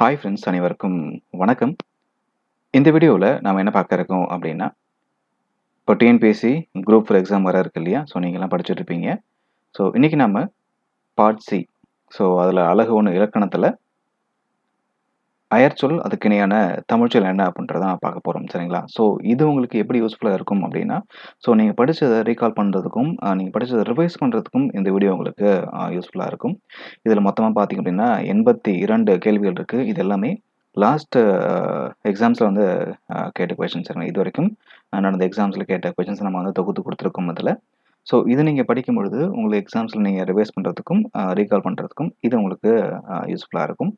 Hi friends அனைவருக்கும் வணக்கம். இந்த வீடியோவில் நாம் என்ன பார்க்க இருக்கோம் அப்படின்னா இப்போ டிஎன்பிஎஸ்சி குரூப் ஃபோர் எக்ஸாம் வர இருக்கு இல்லையா? ஸோ நீங்கள்லாம் படிச்சுட்டு இருப்பீங்க. ஸோ இன்றைக்கி நம்ம பார்ட் சி ஸோ அதில் அழகு ஒன்று இலக்கணத்தில் அயற்சொல் அதுக்கு இணையான தமிழ்ச்சொல் என்ன அப்படின்றத நான் பார்க்க போகிறோம் சரிங்களா? ஸோ இது உங்களுக்கு எப்படி யூஸ்ஃபுல்லாக இருக்கும் அப்படின்னா ஸோ நீங்கள் படித்ததை ரீகால் பண்ணுறதுக்கும் நீங்கள் படித்ததை ரிவைஸ் பண்ணுறதுக்கும் இந்த வீடியோ உங்களுக்கு யூஸ்ஃபுல்லாக இருக்கும். இதில் மொத்தமாக பார்த்தீங்க அப்படின்னா எண்பத்தி இரண்டு கேள்விகள் இருக்குது இது எல்லாமே லாஸ்ட் எக்ஸாம்ஸில் வந்து கேட்ட கொஷின்ஸ் இது வரைக்கும் நடந்த எக்ஸாம்ஸில் கேட்ட கொஷின்ஸ் நம்ம வந்து தொகுத்து கொடுத்துருக்கோம் அதில் ஸோ இது நீங்கள் படிக்கும் பொழுது உங்களுக்கு எக்ஸாம்ஸில் நீங்கள் ரிவைஸ் பண்ணுறதுக்கும் ரீகால் பண்ணுறதுக்கும் இது உங்களுக்கு யூஸ்ஃபுல்லாக இருக்கும்.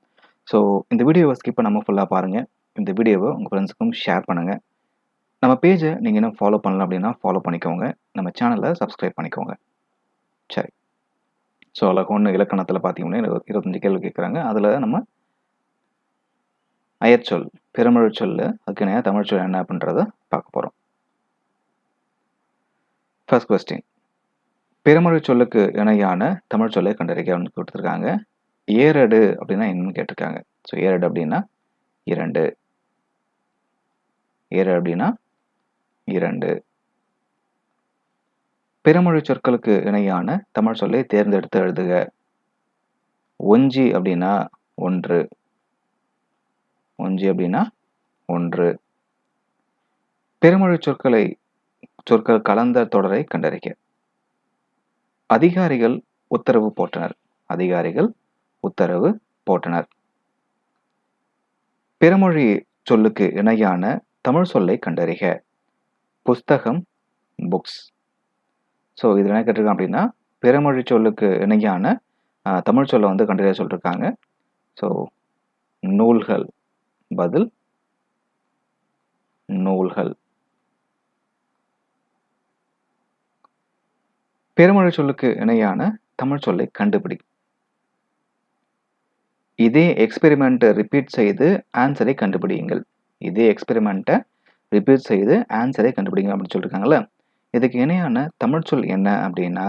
ஸோ இந்த வீடியோவை ஸ்கிப் பண்ணாமல் ஃபுல்லாக பாருங்கள் இந்த வீடியோவை உங்கள் ஃப்ரெண்ட்ஸுக்கும் ஷேர் பண்ணுங்கள் நம்ம பேஜை நீங்கள் இன்னும் ஃபாலோ பண்ணலாம் அப்படின்னா ஃபாலோ பண்ணிக்கோங்க. நம்ம சேனலை சப்ஸ்கிரைப் பண்ணிக்கோங்க. சரி. ஸோ அதில் ஒன்று இலக்கணத்தில் பார்த்தீங்கன்னா இருபத்தஞ்சி இருபத்தஞ்சு கேள்வி கேட்குறாங்க அதில் நம்ம அயற்சொல் பிறமொழி சொல்லு அதுக்கு இணையாக தமிழ் சொல் என்ன அப்படின்றத பார்க்க போகிறோம் ஃபர்ஸ்ட் கொஸ்டின் பெருமொழி சொல்லுக்கு இணையான தமிழ் சொல்லை கண்டறிக்க கொடுத்துருக்காங்க. ஏரடு அப்படின்னா என்னன்னு கேட்டிருக்காங்க. ஸோ ஏரடு அப்படின்னா இரண்டு. ஏரடு அப்படின்னா இரண்டு. பிறமொழி சொற்களுக்கு இணையான தமிழ் சொல்லை தேர்ந்தெடுத்து எழுதுக. ஒஞ்சி அப்படின்னா ஒன்று. ஒஞ்சி அப்படின்னா ஒன்று. பிறமொழி சொற்களை சொற்கள் கலந்த தொடரை கண்டறிக. அதிகாரிகள் உத்தரவு போட்டனர் அதிகாரிகள் உத்தரவு போட்டனர். பிறமொழி சொல்லுக்கு இணையான தமிழ் சொல்லை கண்டறிக. புஸ்தகம் புக்ஸ் ஸோ இதில் என்ன கேட்டிருக்காங்க அப்படின்னா பிறமொழி சொல்லுக்கு இணையான தமிழ் சொல்லை வந்து கண்டறிய சொல்லியிருக்காங்க ஸோ நூல்கள் பதில் நூல்கள். பிறமொழி சொல்லுக்கு இணையான தமிழ் சொல்லை கண்டுபிடி இதே எக்ஸ்பெரிமெண்ட்டை ரிப்பீட் செய்து ஆன்சரை கண்டுபிடியுங்கள். இதே எக்ஸ்பெரிமெண்ட்டை ரிப்பீட் செய்து ஆன்சரை கண்டுபிடிங்க அப்படின்னு சொல்லியிருக்காங்களே இதுக்கு இணையான தமிழ் சொல் என்ன அப்படின்னா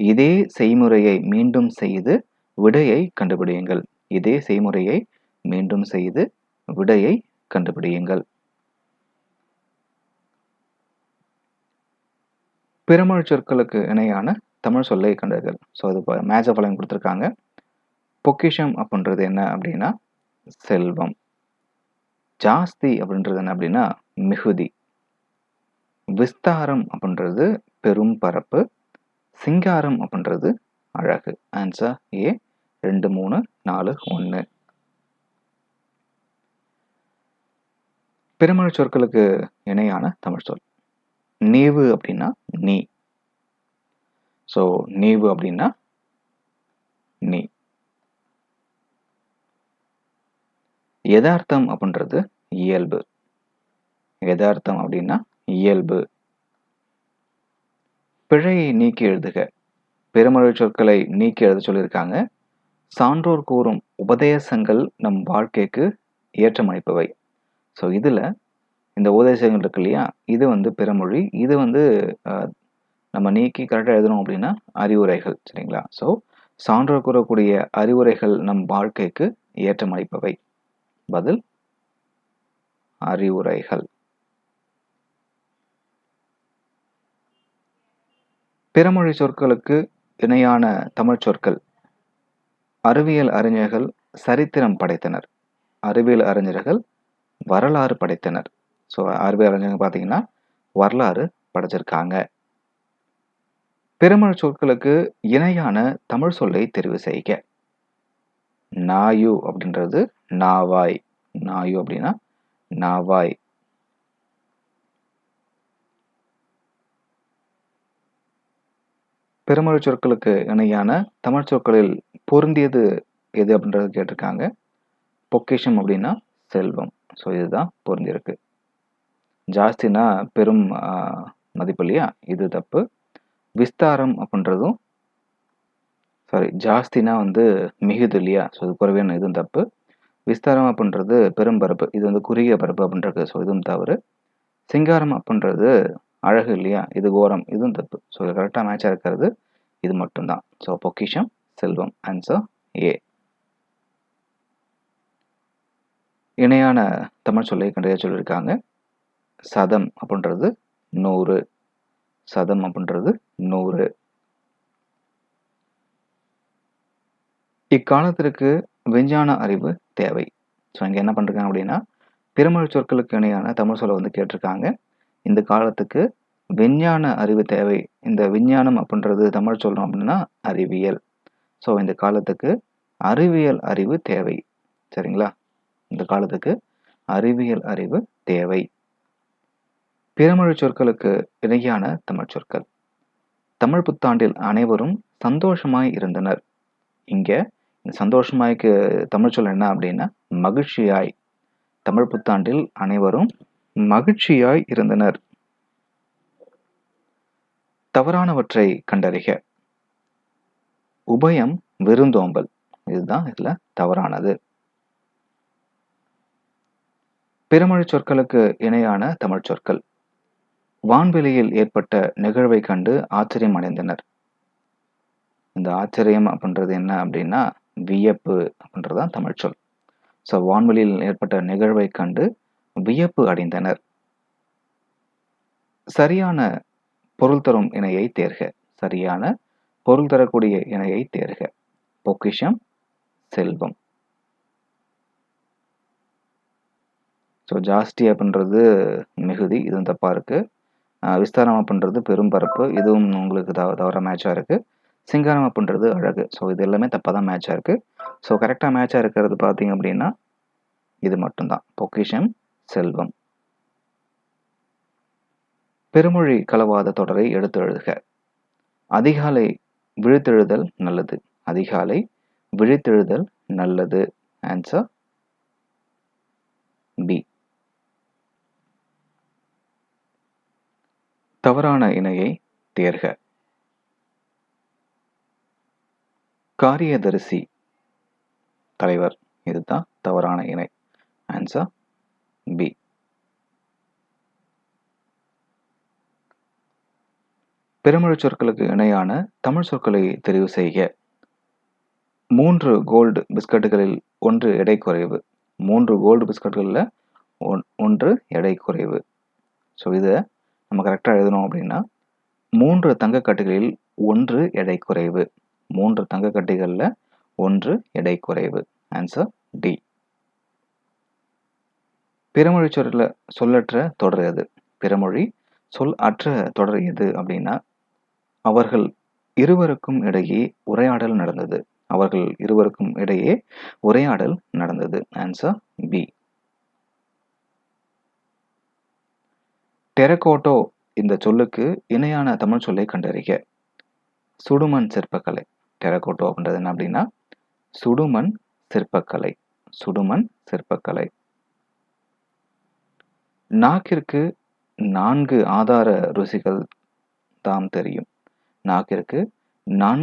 இதே செய்முறையை மீண்டும் செய்து விடையை கண்டுபிடியுங்கள். இதே செய்முறையை மீண்டும் செய்து விடையை கண்டுபிடியுங்கள். பிறமொழி சொற்களுக்கு இணையான தமிழ் சொல்லை கண்டறிதல். ஸோ அது மேட்ச் ஆஃப் கொடுத்துருக்காங்க. பொக்கிஷம் அப்படின்றது என்ன அப்படின்னா செல்வம். ஜாஸ்தி அப்படின்றது என்ன அப்படின்னா மிகுதி. விஸ்தாரம் அப்படின்றது பெரும் பரப்பு. சிங்காரம் அப்படின்றது அழகு. ஆன்சர் ஏ ரெண்டு மூணு நாலு ஒன்று பிறமொழி சொற்களுக்கு இணையான தமிழ் சொல். நீவு அப்படின்னா நீ. ஸோ நீவு அப்படின்னா நீ. யதார்த்தம் அப்படின்றது இயல்பு. யதார்த்தம் அப்படின்னா இயல்பு. பிழையை நீக்கி எழுதுக. பெருமழை சொற்களை நீக்கி எழுத சொல்லியிருக்காங்க. சான்றோர் கூறும் உபதேசங்கள் நம் வாழ்க்கைக்கு ஏற்றமளிப்பவை ஸோ இதில் இந்த உபதேசங்கள் இருக்கு இல்லையா? இது வந்து பிறமொழி இது வந்து நம்ம நீக்கி கரெக்டாக எழுதணும் அப்படின்னா அறிவுரைகள் சரிங்களா? ஸோ சான்றோர் கூறக்கூடிய அறிவுரைகள் நம் வாழ்க்கைக்கு ஏற்றமளிப்பவை பதில் அறிவுரைகள். பிறமொழி சொற்களுக்கு இணையான தமிழ் சொற்கள். அறிவியல் அறிஞர்கள் சரித்திரம் படைத்தனர். அறிவியல் அறிஞர்கள் வரலாறு படைத்தனர். ஸோ அறிவியல் அறிஞர்கள் பார்த்தீங்கன்னா வரலாறு படைச்சிருக்காங்க. பிறமொழி சொற்களுக்கு இணையான தமிழ் சொல்லை தெரிவு செய்க. நாயு அப்படின்றது நாவாய். நாயு அப்படின்னா நாவாய். பெருமொழி சொற்களுக்கு இணையான தமிழ் சொற்களில் பொருந்தியது எது அப்படின்றது கேட்டிருக்காங்க. பொக்கிஷம் அப்படின்னா செல்வம். ஸோ இதுதான் பொருந்தியிருக்கு. ஜாஸ்தினா பெரும் மதிப்பு இல்லையா? இது தப்பு. விஸ்தாரம் அப்படின்றதும் சாரி ஜாஸ்தினா வந்து மிகுது இல்லையா ஸோ இது குறைவான இதுவும் தப்பு. விஸ்தாரம் அப்படின்றது பெரும்பரப்பு இது வந்து குறுகிய பரப்பு அப்படின்றது ஸோ இதுவும் தவறு. சிங்காரம் அப்படின்றது அழகு இல்லையா? இது கோரம் இதுவும் தப்பு. ஸோ இது கரெக்டாக மேட்சாக இருக்கிறது. இது மட்டும்தான். ஸோ பொக்கிஷம் செல்வம். ஆன்சர் ஏ இணையான தமிழ் சொல்லை கண்டறிய சொல்லியிருக்காங்க. சதம் அப்படின்றது நூறு. சதம் அப்படின்றது நூறு. இக்காலத்திற்கு விஞ்ஞான அறிவு தேவை. ஸோ இங்கே என்ன பண்ணிருக்காங்க அப்படின்னா பிறமொழி சொற்களுக்கு இணையான தமிழ் சொல்ல வந்து கேட்டிருக்காங்க. இந்த காலத்துக்கு விஞ்ஞான அறிவு தேவை. இந்த விஞ்ஞானம் அப்படின்றது தமிழ் சொல்லணும் அப்படின்னா அறிவியல். ஸோ இந்த காலத்துக்கு அறிவியல் அறிவு தேவை. சரிங்களா? இந்த காலத்துக்கு அறிவியல் அறிவு தேவை. பிறமொழி சொற்களுக்கு இணையான தமிழ் சொற்கள். தமிழ் புத்தாண்டில் அனைவரும் சந்தோஷமாய் இருந்தனர். இங்கே சந்தோஷமாய்க்கு தமிழ் சொல் என்ன அப்படின்னா மகிழ்ச்சியாய். தமிழ் புத்தாண்டில் அனைவரும் மகிழ்ச்சியாய் இருந்தனர். தவறானவற்றை கண்டறிக. உபயம் விருந்தோம்பல். இதுதான் இதில் தவறானது. பிறமொழி சொற்களுக்கு இணையான தமிழ் சொற்கள். வான்வெளியில் ஏற்பட்ட நிகழ்வை கண்டு ஆச்சரியம் அடைந்தனர் இந்த ஆச்சரியம் அப்படின்றது என்ன அப்படின்னா வியப்பு அப்படின்றதான் தமிழ் சொல். ஸோ வான்வெளியில் ஏற்பட்ட நிகழ்வை கண்டு வியப்பு அடைந்தனர். சரியான பொருள் தரும் இணையை தேர்க. சரியான பொருள் தரக்கூடிய இணையை தேர்க. பொக்கிஷம் செல்வம். ஸோ ஜாஸ்தி அப்படின்றது மிகுதி இதுவும் தப்பாக இருக்குது விஸ்தாரம் அப்படின்றது பெரும்பரப்பு இதுவும் உங்களுக்கு தவ தவற மேட்சாக இருக்குது சிங்காரம் அப்படின்றது அழகு. ஸோ இது எல்லாமே தப்பாக தான் மேட்சாக இருக்குது ஸோ கரெக்டாக மேட்சாக இருக்கிறது பார்த்தீங்க அப்படின்னா இது மட்டும்தான். பொக்கிஷம் செல்வம். பெருமொழி களவாத தொடரை எடுத்து எழுதுக. அதிகாலை விழித்தெழுதல் நல்லது. அதிகாலை விழித்தெழுதல் நல்லது. ஆன்சர் பி தவறான இணையை தேர்க. காரியதரிசி தலைவர். இதுதான் தவறான இணை. ஆன்சர் பி பிறமொழி சொற்களுக்கு இணையான தமிழ் சொற்களை தெரிவு செய்க. மூன்று கோல்டு பிஸ்கட்டுகளில் ஒன்று எடை குறைவு. மூன்று கோல்டு பிஸ்கட்டுகளில் ஒன் ஒன்று எடை குறைவு. ஸோ இதை நம்ம கரெக்டாக எழுதணும் அப்படின்னா மூன்று தங்கக்கட்டுகளில் ஒன்று எடை குறைவு. மூன்று தங்கக்கட்டிகளில் ஒன்று எடை குறைவு. ஆன்சர் டி பிறமொழி சொல்ல சொல்லற்ற தொடர் எது? பிறமொழி சொல் அற்ற தொடர் எது அப்படின்னா அவர்கள் இருவருக்கும் இடையே உரையாடல் நடந்தது. அவர்கள் இருவருக்கும் இடையே உரையாடல் நடந்தது. ஆன்சர் பி டெரகோட்டோ இந்த சொல்லுக்கு இணையான தமிழ் சொல்லை கண்டறிக. சுடுமண் சிற்பக்கலை. டெரகோட்டோ அப்படின்றது என்ன அப்படின்னா சுடுமண் சிற்பக்கலை. சுடுமண் சிற்பக்கலை. நாக்கிற்கு நான்கு ஆதார ருசிகள் தாம் தெரியும். நாக்கிற்கு நான்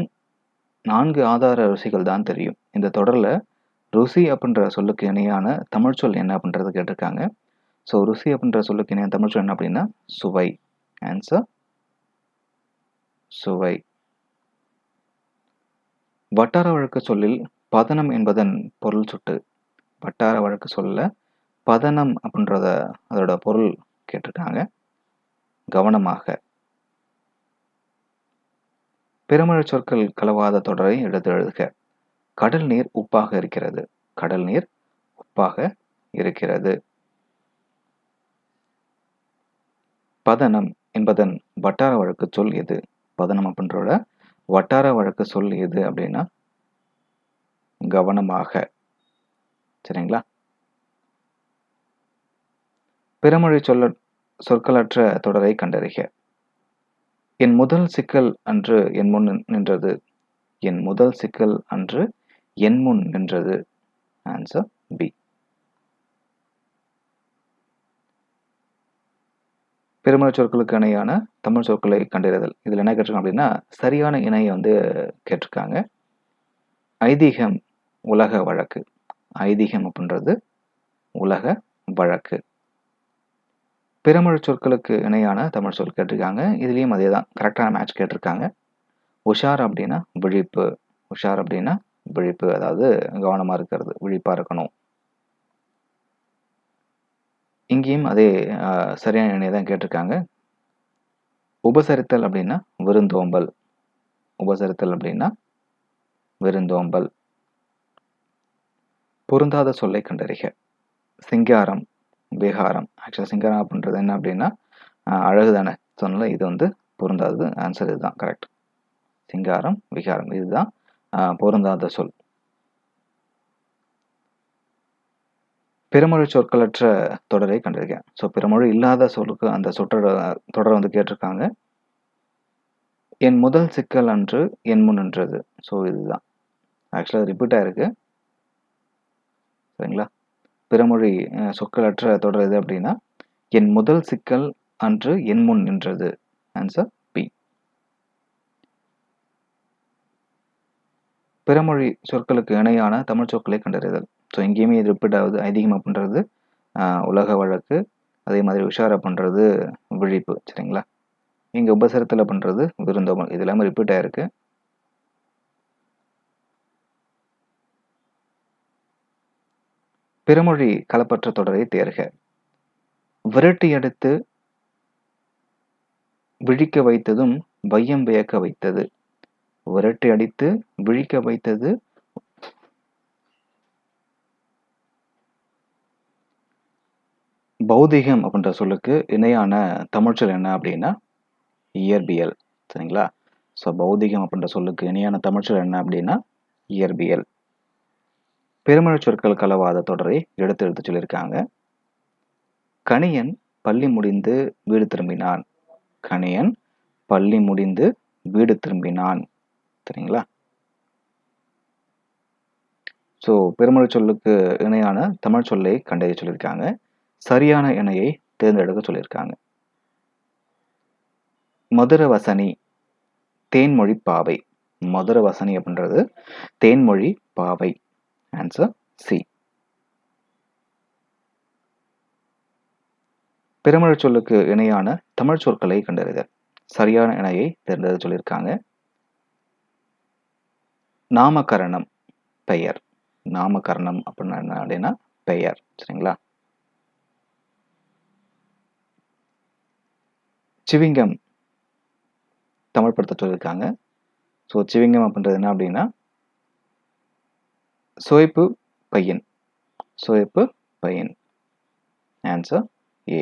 நான்கு ஆதார ருசிகள் தான் தெரியும். இந்த தொடரில் ருசி அப்படின்ற சொல்லுக்கு இணையான தமிழ் சொல் என்ன அப்படின்றது கேட்டிருக்காங்க. ஸோ ருசி அப்படின்ற சொல்லுக்கு இணையான தமிழ் சொல் என்ன அப்படின்னா சுவை. ஆன்சர் சுவை. வட்டார வழக்கு சொல்லில் பதனம் என்பதன் பொருள் சுட்டு வட்டார வழக்கு சொல்ல பதனம் அப்படின்றத அதோட பொருள் கேட்டிருக்காங்க. கவனமாக. பெருமழை சொற்கள் கலவாத தொடரை எடுத்து எழுதுக. கடல் நீர் உப்பாக இருக்கிறது. கடல் நீர் உப்பாக இருக்கிறது. பதனம் என்பதன் வட்டார வழக்கு சொல் எது? பதனம் அப்படின்றோட வட்டார வழக்கு சொல் எது அப்படின்னா கவனமாக. சரிங்களா? பிறமொழி சொல்ல சொற்களற்ற தொடரை கண்டறிக. என் முதல் சிக்கல் அன்று என் முன் நின்றது. என் முதல் சிக்கல் அன்று என் முன் நின்றது. ஆன்சர் பி சொற்களுக்கு இணையான தமிழ் சொற்களை கண்டறிதல். இதில் என்ன கேட்டிருக்காங்க அப்படின்னா சரியான இணையை வந்து கேட்டிருக்காங்க. ஐதீகம் உலக வழக்கு. ஐதீகம் அப்படின்றது உலக வழக்கு. பிறமொழி சொற்களுக்கு இணையான தமிழ் சொல் கேட்டிருக்காங்க. இதுலேயும் அதே தான். கரெக்டான மேட்ச் கேட்டிருக்காங்க. உஷார் அப்படின்னா விழிப்பு. உஷார் அப்படின்னா விழிப்பு. அதாவது கவனமாக இருக்கிறது. விழிப்பாக இருக்கணும். இங்கேயும் அதே சரியான எண்ணெய் தான் கேட்டிருக்காங்க. உபசரித்தல் அப்படின்னா விருந்தோம்பல். உபசரித்தல் அப்படின்னா விருந்தோம்பல். பொருந்தாத சொல்லை கண்டறிக. சிங்காரம், விகாரம். ஆக்சுவலாக சிங்காரம் அப்படின்றது என்ன அப்படின்னா, அழகு தானே. சொன்னேன்ல இது வந்து பொருந்தாதது. ஆன்சர் இதுதான் கரெக்ட். சிங்காரம், விகாரம் இதுதான் பொருந்தாத சொல். பிறமொழி சொற்களற்ற தொடரை கண்டிருக்கேன் ஸோ பிறமொழி இல்லாத சொல்லுக்கு அந்த சொற்றொட தொடரை வந்து கேட்டிருக்காங்க. என் முதல் சிக்கல் அன்று என் முன் நின்றது. ஸோ இதுதான். ஆக்சுவலாக ரிப்பீட் ஆயிருக்கு. சரிங்களா? பிறமொழி சொற்களற்ற தொடர் எது அப்படின்னா, என் முதல் சிக்கல் அன்று என் முன் நின்றது. Answer B. பிறமொழி சொற்களுக்கு இணையான தமிழ் சொற்களை கண்டறிதல். ஸோ எங்கேயுமே இது ரிப்பீட் ஆகுது. அதிகமாக பண்ணுறது உலக வழக்கு. அதே மாதிரி உஷாராக பண்ணுறது விழிப்பு. சரிங்களா? இங்கே உபசரத்தில் பண்ணுறது விருந்தோம்பல். இது எல்லாமே ரிப்பீட் ஆகிருக்கு பிறமொழி கலப்பற்ற தொடரை தேர்க. விரட்டி அடுத்து விழிக்க வைத்ததும் வையம் வியக்க வைத்தது. விரட்டி அடித்து விழிக்க வைத்தது பௌதிகம் அப்படின்ற சொல்லுக்கு இணையான தமிழ்ச்சொல் என்ன அப்படின்னா, இயற்பியல். சரிங்களா? ஸோ பௌதிகம் அப்படின்ற சொல்லுக்கு இணையான தமிழ்ச்சொல் என்ன அப்படின்னா, இயற்பியல். பெருமழை சொற்கள் கலவாத தொடரை எடுத்து எடுத்து சொல்லியிருக்காங்க. கணியன் பள்ளி முடிந்து வீடு திரும்பினான். கணியன் பள்ளி முடிந்து வீடு திரும்பினான். சரிங்களா? ஸோ பிறமொழி சொல்லுக்கு இணையான தமிழ் சொல்லை கண்டறிய சொல்லியிருக்காங்க. சரியான இணையை தேர்ந்தெடுக்க சொல்லியிருக்காங்க. மதுரவசனி தேன்மொழி பாவை. மதுரவசனி அப்படின்றது தேன்மொழி பாவை. Answer C. பிறமொழி சொல்லுக்கு இணையான தமிழ் சொற்களை கண்டறிதல். சரியான இணையை தேர்ந்தெடுக்க சொல்லியிருக்காங்க. நாமகரணம் பெயர். நாமகரணம் அப்படின்னா என்ன அப்படின்னா பெயர். சரிங்களா? சிவிங்கம் தமிழ்படுத்த சொல்லியிருக்காங்க. ஸோ சிவிங்கம் அப்படின்றது என்ன அப்படின்னா சுவைப்பு பையன். சுவைப்பு பையன். Answer A.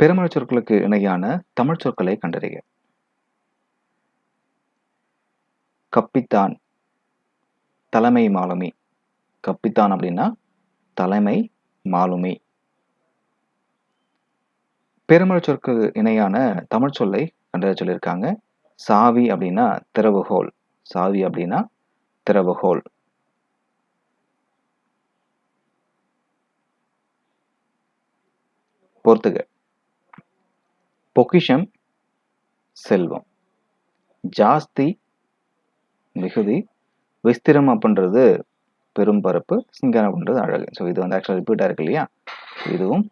பெருமழை சொற்களுக்கு இணையான தமிழ் சொற்களை கண்டறிக. கப்பித்தான் தலைமை மாலுமி. கப்பித்தான் அப்படின்னா தலைமை மாலுமி. பிறமொழி சொற்கு இணையான தமிழ் சொல்லை கண்டறிய சொல்லியிருக்காங்க. சாவி அப்படின்னா திறவுகோல். சாவி அப்படின்னா திறவுகோல். பொறுத்துக. பொக்கிஷம் செல்வம். ஜாஸ்தி மிகுதி. விஸ்திரம் அப்படின்றது பெரும் பரப்பு. சிங்காரம் அப்படின்றது அழகு. ஸோ இது வந்து ஆக்சுவலாக ரிப்பீட்டாக இருக்கு இல்லையா? இதுவும்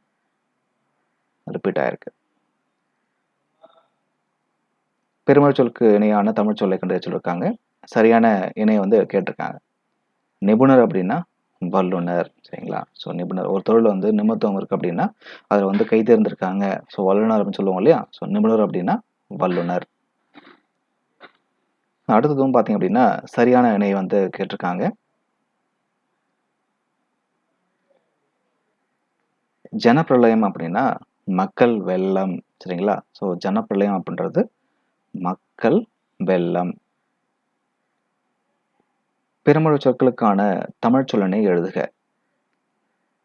ரிப்பீட் ஆயிருக்கு. பிறமொழி சொல்லுக்கு இணையான தமிழ் சொல்லை கண்டு சொல்லியிருக்காங்க. சரியான இணையை வந்து கேட்டிருக்காங்க. நிபுணர் அப்படின்னா வல்லுனர். சரிங்களா? ஸோ நிபுணர் ஒரு தொழில் வந்து நிபுணத்துவம் இருக்கு அப்படின்னா, அதில் வந்து கை தேர்ந்திருக்காங்க. ஸோ வல்லுனர் அப்படின்னு சொல்லுவோம் இல்லையா? ஸோ நிபுணர் அப்படின்னா வல்லுனர். அடுத்ததும் பார்த்தீங்க அப்படின்னா, சரியான இணையை வந்து கேட்டிருக்காங்க. ஜனப்பிரளயம் அப்படின்னா மக்கள் வெள்ளம். சரிங்களா? ஸோ ஜனப்பிரளயம் அப்படின்றது மக்கள் வெள்ளம். பிறமொழி சொற்களுக்கான தமிழ் சொல்லனை எழுதுக.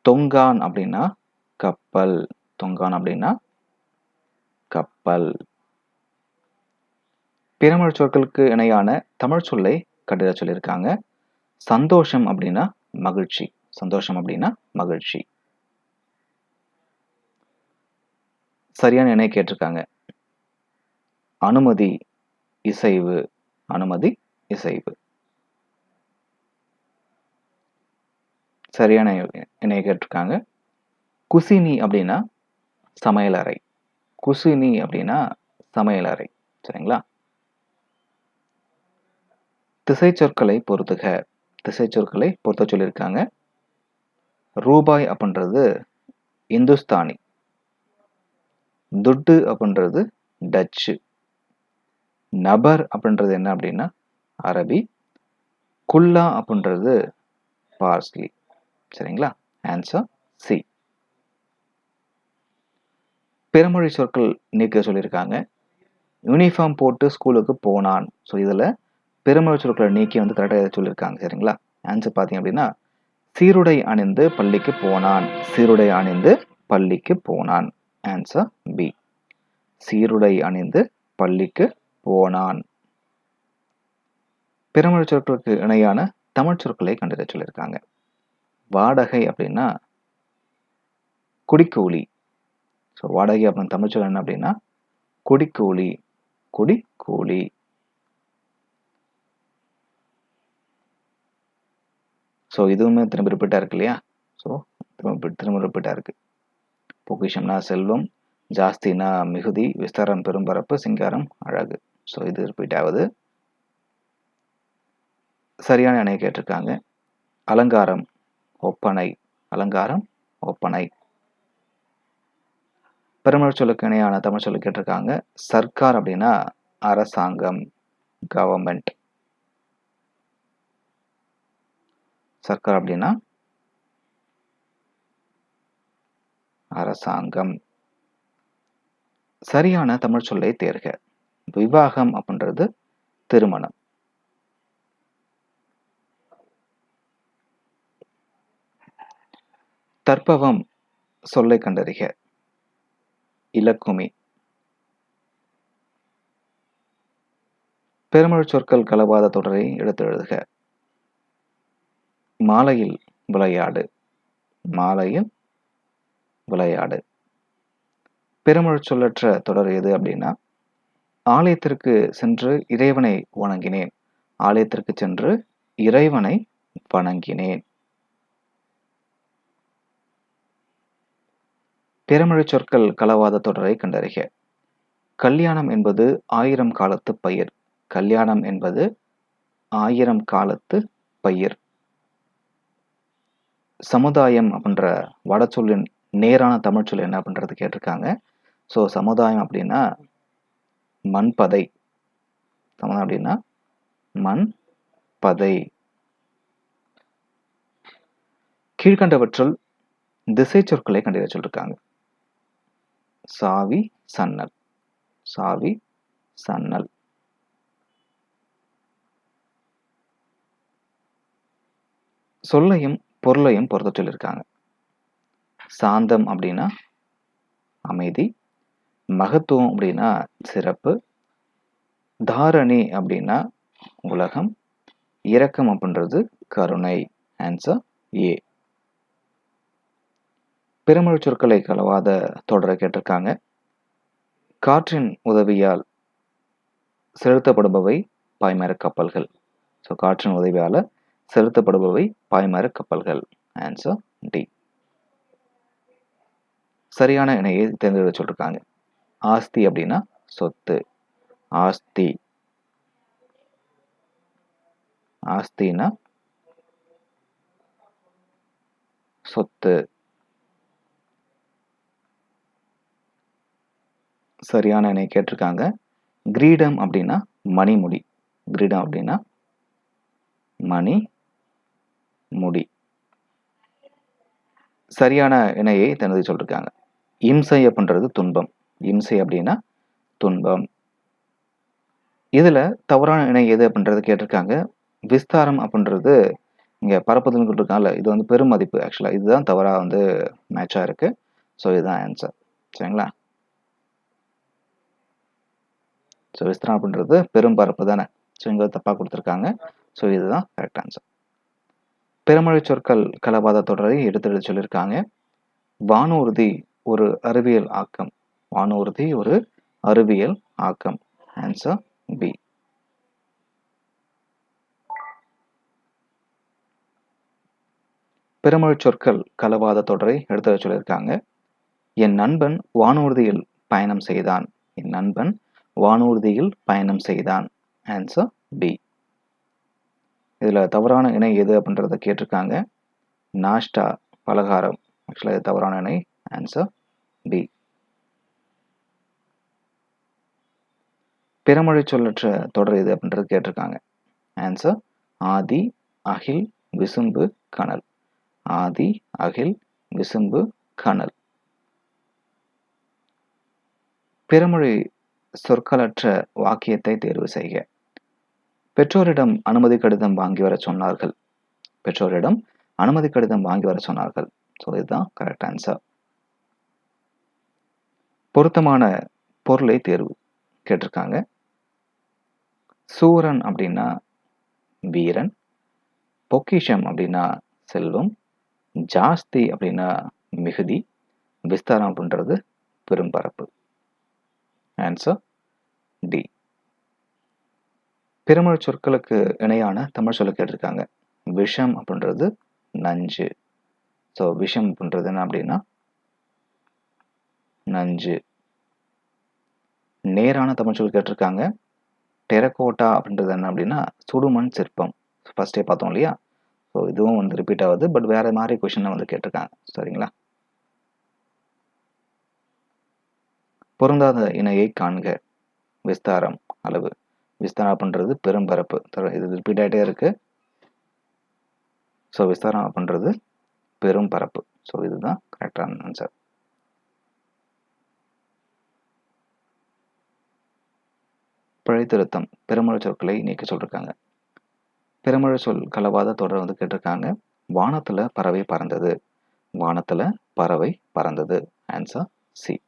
தொங்கான் அப்படின்னா கப்பல். தொங்கான் அப்படின்னா கப்பல். பிறமொழி சொற்களுக்கு இணையான தமிழ் சொல்லை கண்டறிய சொல்லியிருக்காங்க. சந்தோஷம் அப்படின்னா மகிழ்ச்சி. சந்தோஷம் அப்படின்னா மகிழ்ச்சி. சரியான இணை கேட்டிருக்காங்க. அனுமதி இசைவு. அனுமதி இசைவு. சரியான இணைய கேட்டிருக்காங்க. குசினி அப்படின்னா சமையலறை. குசினி அப்படின்னா சமையலறை. சரிங்களா? திசை சொற்களை பொறுத்துக. திசை சொற்களை பொறுத்த சொல்லியிருக்காங்க. ரூபாய் அப்படின்றது இந்துஸ்தானி துட்டு அப்படின்றது டச்சு நபர் அப்படின்றது என்ன அப்படின்னா அரபி. குல்லா அப்படின்றது பார்ஸ்லி. சரிங்களா? ஆன்சர் சி பிறமொழி சொற்கள் நீக்க சொல்லியிருக்காங்க. யூனிஃபார்ம் போட்டு ஸ்கூலுக்கு போனான். ஸோ இதில் பிறமொழி சொற்களை நீக்கி வந்து கரெக்டாக சொல்லியிருக்காங்க. சரிங்களா? ஆன்சர் பார்த்தீங்க அப்படின்னா சீருடை அணிந்து பள்ளிக்கு போனான். சீருடை அணிந்து பள்ளிக்கு போனான். ஆன்சர் பி சீருடை அணிந்து பள்ளிக்கு போனான். பிறமொழி சொற்களுக்கு இணையான தமிழ் சொற்களை கண்டறிய சொல்லியிருக்காங்க. வாடகை அப்படின்னா குடிக்கூலி ஸோ வாடகை அப்படின்னு தமிழ் சொல் என்ன அப்படின்னா குடிக்கூலி குடிக்கூலி ஸோ இதுவுமே திரும்ப ரிப்பீட்டாக இருக்கு இல்லையா? ஸோ திரும்ப திரும்ப ரிப்பீட்டாக இருக்குது பொக்கிஷம்னா செல்வம் ஜாஸ்தினா மிகுதி விஸ்தாரம் பெரும்பரப்பு சிங்காரம் அழகு. ஸோ இது ரிப்பீட் ஆகுது சரியான இணையை கேட்டிருக்காங்க. அலங்காரம் ஒப்பனை. அலங்காரம் ஒப்பனை. பெருமொழி சொல்லுக்கு இணையான தமிழ் சொல்லு கேட்டிருக்காங்க. சர்க்கார் அப்படின்னா அரசாங்கம் கவர்மெண்ட் சர்க்கார் அப்படின்னா அரசாங்கம். சரியான தமிழ் சொல்லை தேர்க. விவாகம் அப்படின்றது திருமணம். தற்பவம் சொல்லை கண்டறிக. இலக்குமி. பெருமழ் சொற்கள் கலவாத தொடரை எடுத்து எழுதுக. மாலையில் விளையாடு. மாலையில் விளையாடு. பெருமொழி சொல்லற்ற தொடர் எது அப்படின்னா ஆலயத்திற்கு சென்று இறைவனை வணங்கினேன். ஆலயத்திற்கு சென்று இறைவனை வணங்கினேன். பெருமொழி சொற்கள் களவாத தொடரை கண்டறிக. கல்யாணம் என்பது ஆயிரம் காலத்து பயிர். கல்யாணம் என்பது ஆயிரம் காலத்து பயிர். சமுதாயம் அப்படின்ற வடச்சொல்லின் நேரான தமிழ் சொல் என்ன அப்படின்றது கேட்டிருக்காங்க. ஸோ சமுதாயம் அப்படின்னா மண்பதை. சமுதாயம் அப்படின்னா மண் பதை கீழ்கண்டவற்றுள் திசை சொற்களை கண்டறிய சொல்லியிருக்காங்க சாவி சன்னல். சாவி சன்னல். சொல்லையும் பொருளையும் பொறுத்த சொல்லியிருக்காங்க சாந்தம் அப்படின்னா அமைதி மகத்துவம் அப்படின்னா சிறப்பு தாரணி அப்படின்னா உலகம் இரக்கம் அப்படின்றது கருணை. ஆன்சர் ஏ பெருமொழி சொற்களை கலவாத தொடரை கேட்டிருக்காங்க. காற்றின் உதவியால் செலுத்தப்படுபவை பாய்மர கப்பல்கள். ஸோ காற்றின் உதவியால் செலுத்தப்படுபவை பாய்மர கப்பல்கள். ஆன்சர் டி சரியான இணையை தேர்ந்தெடுக்க சொல்லிருக்காங்க. ஆஸ்தி அப்படின்னா சொத்து. ஆஸ்தி. ஆஸ்தினா சொத்து. சரியான இணை கேட்டிருக்காங்க. கிரீடம் அப்படின்னா மணிமுடி. கிரீடம் அப்படின்னா மணி முடி சரியான இணையை தனது சொல்லிருக்காங்க. இம்சை அப்படின்றது துன்பம். இம்சை அப்படின்னா துன்பம். இதில் தவறான இணை எது அப்படின்றது கேட்டிருக்காங்க. விஸ்தாரம் அப்படின்றது இங்கே பரப்புதல்னு கொடுத்துருக்காங்கல்ல இது வந்து பெருமதிப்பு ஆக்சுவலாக இதுதான் தவறாக வந்து மேட்சாக இருக்குது ஸோ இதுதான் ஆன்சர் சரிங்களா? ஸோ விஸ்தாரம் அப்படின்றது பெரும் பரப்பு தானே? ஸோ இங்கே தப்பாக கொடுத்துருக்காங்க. ஸோ இதுதான் கரெக்ட் ஆன்சர் பெருமழை சொற்கள் கலபாத தொடரை எடுத்து சொல்லியிருக்காங்க. வானூர்தி ஒரு அறிவியல் ஆக்கம். வானூர்தி ஒரு அறிவியல் ஆக்கம். ஆன்சர் பி பெருமொழி சொற்கள் கலவாத தொடரை எடுத்து சொல்லியிருக்காங்க. என் நண்பன் வானூர்தியில் பயணம் செய்தான். என் நண்பன் வானூர்தியில் பயணம் செய்தான். ஆன்சர் பி இதில் தவறான இணை எது அப்படின்றத கேட்டிருக்காங்க. நாஷ்டா பலகாரம். ஆக்சுவலாக இது தவறான இணை. Answer B. பிறமொழி சொல்லற்ற தொடர் இது அப்படின்றது கேட்டிருக்காங்க. ஆன்சர் ஆதி அகில் விசும்பு கனல். ஆதி அகில் விசும்பு கனல். பிறமொழி சொற்களற்ற வாக்கியத்தை தேர்வு செய்க. பெற்றோரிடம் அனுமதி கடிதம் வாங்கி வர சொன்னார்கள். பெற்றோரிடம் அனுமதி கடிதம் வாங்கி வர சொன்னார்கள். ஸோ இதுதான் கரெக்ட் ஆன்சர் பொருத்தமான பொருளை தேர்வு கேட்டிருக்காங்க. சூரன் அப்படின்னா வீரன். பொக்கிஷம் அப்படின்னா செல்வம். ஜாஸ்தி அப்படின்னா மிகுதி. விஸ்தாரம் அப்படின்றது பெரும்பரப்பு. ஆன்சர் டி பிறமொழி சொற்களுக்கு இணையான தமிழ் சொல்ல கேட்டிருக்காங்க. விஷம் அப்படின்றது நஞ்சு. ஸோ விஷம் அப்படின்றது என்ன அப்படின்னா நஞ்சு நேரான தமிழ் சொல் கேட்டிருக்காங்க. டெரகோட்டா அப்படின்றது என்ன அப்படின்னா சுடுமண் சிற்பம். ஃபஸ்ட்டே பார்த்தோம் இல்லையா? ஸோ இதுவும் வந்து ரிப்பீட் ஆகுது. பட் வேறு மாதிரி கொஷினை வந்து கேட்டிருக்காங்க. சரிங்களா? பொருந்தாத இணையை காண்க. விஸ்தாரம் அளவு. விஸ்தாரம் அப்படின்றது பெரும்பரப்பு இது ரிப்பீட் ஆகிட்டே இருக்குது ஸோ விஸ்தாரம் அப்படின்றது பெரும் பரப்பு. ஸோ இதுதான் கரெக்டான ஆன்சர் பிழைத்திருத்தம் பெருமொழி சொற்களை நீக்க சொல்லியிருக்காங்க பெருமழை சொல் கலவாத தொடர் வந்து கேட்டிருக்காங்க. வானத்தில் பறவை பறந்தது. வானத்தில் பறவை பறந்தது. ஆன்சர் சி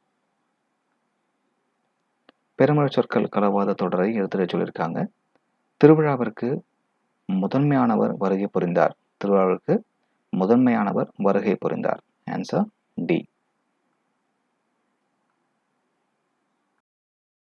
பெருமழை சொற்கள் கலவாத தொடரை எடுத்துட சொல்லியிருக்காங்க. திருவிழாவிற்கு முதன்மையானவர் வருகை புரிந்தார். திருவிழாவிற்கு முதன்மையானவர் வருகை புரிந்தார். Answer D